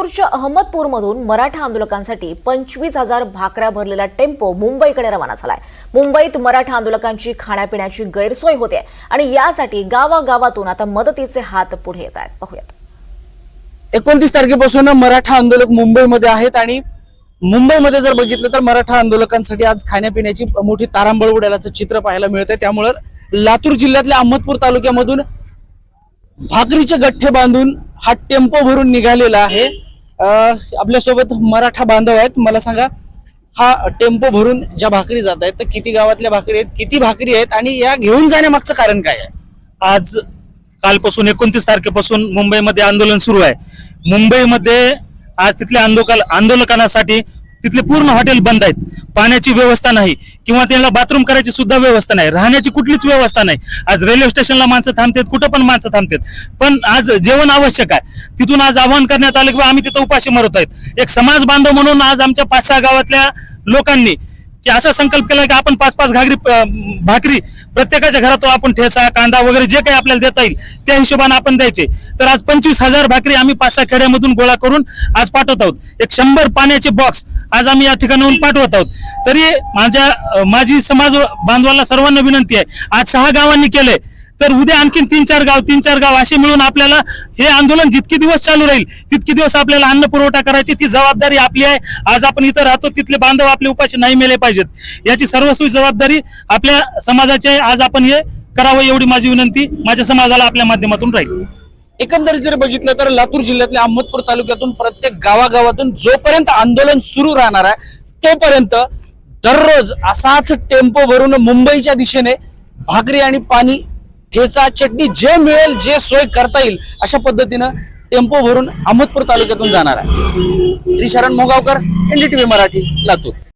नागपूरच्या अहमदपूरमधून मराठा आंदोलकांसाठी पंचवीस हजार भाकऱ्या भरलेला टेम्पो मुंबईकडे रवाना झालाय. मुंबईत मराठा आंदोलकांची खाण्यापिण्याची गैरसोय होते आणि यासाठी गावागावातून आता मदतीचे हात पुढे येत आहेत. पाहूयात. एकोणतीस तारखेपासून मराठा आंदोलक मुंबईमध्ये आहेत आणि मुंबईमध्ये जर बघितलं तर मराठा आंदोलकांसाठी आज खाण्यापिण्याची मोठी तारांबळ उडाल्याचं चित्र पाहायला मिळत आहे त्यामुळं लातूर जिल्ह्यातल्या अहमदपूर तालुक्यामधून भाकरीचे गठ्ठे बांधून हा टेम्पो भरून निघालेला आहे. आपल्यासोबत मराठा बांधव आहेत. मला सांगा हा टेम्पो भरून ज्या भाकरी जात आहेत तर किती गावातल्या भाकरी आहेत किती भाकरी आहेत आणि या घेऊन जाण्यामागचं कारण काय आहे? आज कालपासून एकोणतीस तारखेपासून मुंबईमध्ये आंदोलन सुरू आहे. मुंबईमध्ये आज तिथल्या आंदोलक आंदोलकांसाठी तिथले पूर्ण हॉटेल बंद आहेत. पाण्याची व्यवस्था नाही. किंवा त्यांना बाथरूम करायची सुद्धा व्यवस्था नाही. राहण्याची कुठलीच व्यवस्था नाही. आज रेल्वे स्टेशनला माणसं थांबतात कुठं पण माणसं थांबतात. पण आज जेवण आवश्यक आहे. तिथून आज आवाहन करण्यात आलं की बा आम्ही तिथं उपाशी मरत आहेत. एक समाज बांधव म्हणून आज आमच्या पाच सहा गावातल्या लोकांनी की असा संकल्प केला की आपण पाच पाच घागरी भाकरी प्रत्येकाच्या घरात आपण ठेसा कांदा वगैरे जे काही आपल्याला देता येईल त्या हिशोबाने आपण द्यायचे. तर आज पंचवीस हजार भाकरी आम्ही पाच सहा खेड्यामधून गोळा करून आज पाठवत आहोत. एक शंभर पाण्याचे बॉक्स आज आम्ही या ठिकाणाहून पाठवत आहोत. तरी माझ्या माझी समाज बांधवाला सर्वांना विनंती आहे आज सहा गावांनी केलंय. तर उद्या आणखीन तीन चार गाव तीन चार गाव असे मिळून आपल्याला हे आंदोलन जितके दिवस चालू राहील तितके दिवस आपल्याला अन्न पुरवठा करायची ती जबाबदारी आपली आहे. आज आपण इथं राहतो तिथले बांधव आपले उपाशी नाही मेले पाहिजेत. याची सर्वस्वी जबाबदारी आपल्या समाजाची आहे. आज आपण हे करावं एवढी माझी विनंती. माझ्या समाजाला आपल्या माध्यमातून राहील. एकंदरीत जर बघितलं तर लातूर जिल्ह्यातल्या अहमदपूर तालुक्यातून प्रत्येक गावागावातून जोपर्यंत आंदोलन सुरू राहणार आहे तोपर्यंत दररोज असाच टेम्पो भरून मुंबईच्या दिशेने भाकरी आणि पाणी ठेचा चटणी जे मिळेल जे सोय करता येईल अशा पद्धतीनं टेम्पो भरून अहमदपूर तालुक्यातून जाणार आहे. श्री शरण मोगावकर एनडीटीव्ही मराठी लातूर.